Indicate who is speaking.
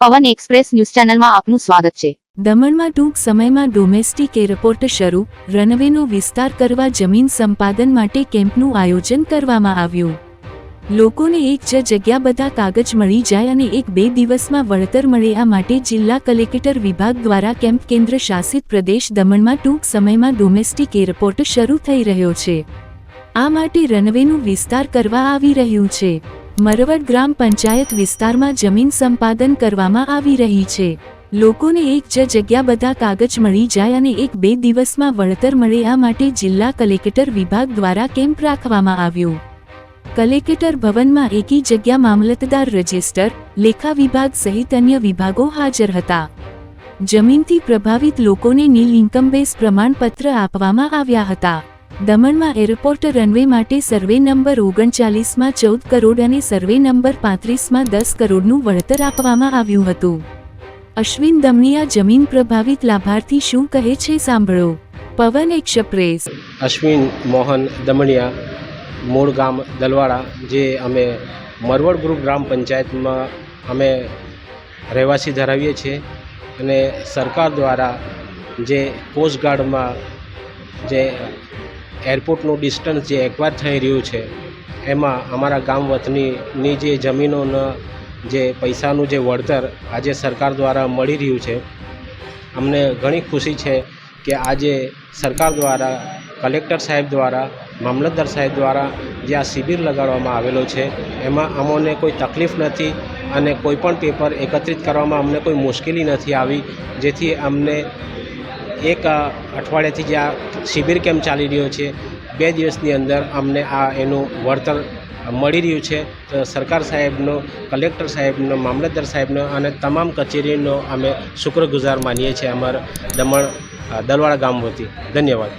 Speaker 1: પવન express news ચેનલમાં આપનું સ્વાગત છે.
Speaker 2: દમણમાં ટૂંક સમયમાં ડોમેસ્ટિક એરપોર્ટ શરૂ, રનવેનો વિસ્તાર કરવા જમીન સંપાદન માટે કેમ્પનું આયોજન કરવામાં આવ્યું. લોકોને એક જ જગ્યા બધા કાગજ મળી જાય અને એક બે દિવસમાં વળતર મળે આ માટે જિલ્લા કલેક્ટર વિભાગ દ્વારા કેમ્પ કેન્દ્ર શાસિત પ્રદેશ દમણમાં ટૂંક સમયમાં ડોમેસ્ટિક એરપોર્ટ શરૂ થઈ રહ્યો છે. આ માટે રનવેનું વિસ્તાર કરવા આવી રહ્યું છે. મરવડ ગ્રામ પંચાયત વિસ્તારમાં જમીન સંપાદન કરવામાં આવી રહી છે. લોકોને એક જ જગ્યા બધા કાગજ મળી જાય અને એક બે દિવસમાં વળતર મળે આ માટે જિલ્લા કલેક્ટર વિભાગ દ્વારા કેમ્પ રાખવામાં આવ્યો. કલેક્ટર ભવનમાં એકી જગ્યા મામલતદાર રજિસ્ટર, લેખા વિભાગ સહિત અન્ય વિભાગો હાજર હતા. જમીનથી પ્રભાવિત લોકોને નીલ ઇન્કમ બેઝ પ્રમાણપત્ર આપવામાં આવ્યા હતા. દમણમાં એરપોર્ટ રનવે માટે સર્વે નંબર ઓગણચાલીસમાં ચૌદ કરોડ અને સર્વે નંબર પાંત્રીસમાં દસ કરોડનું વળતર આપવામાં આવ્યું હતું. અશ્વિન દમણીયા જમીન પ્રભાવિત લાભાર્થી શું કહે છે સાંભળો. પવન એક્સપ્રેસ.
Speaker 3: અશ્વિન મોહન દમણિયા, મૂળ ગામ દલવાડા, જે અમે મરવડ ગ્રુપ ગ્રામ પંચાયતમાં અમે રહેવાસી ધરાવીએ છીએ અને સરકાર દ્વારા જે કોસ્ટગાર્ડમાં જે એરપોર્ટનું ડિસ્ટન્સ જે એક્વાયર થઈ રહ્યું છે, એમાં અમારા ગામ વતનીની જે જમીનોના જે પૈસાનું જે વળતર આજે સરકાર દ્વારા મળી રહ્યું છે, અમને ઘણી ખુશી છે કે આજે સરકાર દ્વારા, કલેક્ટર સાહેબ દ્વારા, મામલતદાર સાહેબ દ્વારા જે આ શિબિર લગાડવામાં આવેલો છે, એમાં અમોને કોઈ તકલીફ નથી અને કોઈ પણ પેપર એકત્રિત કરવામાં અમને કોઈ મુશ્કેલી નથી આવી, જેથી અમને એક અઠવાડિયાથી જે આ શિબિર કેમ્પ ચાલી રહ્યો છે, બે દિવસની અંદર અમને આ એનું વળતર મળી રહ્યું છે. તો સરકાર સાહેબનો, કલેક્ટર સાહેબનો, મામલતદાર સાહેબનો અને તમામ કચેરીનો અમે શુક્રગુજાર માનીએ છીએ. અમારા દમણ દલવાડા ગામ વતી. ધન્યવાદ.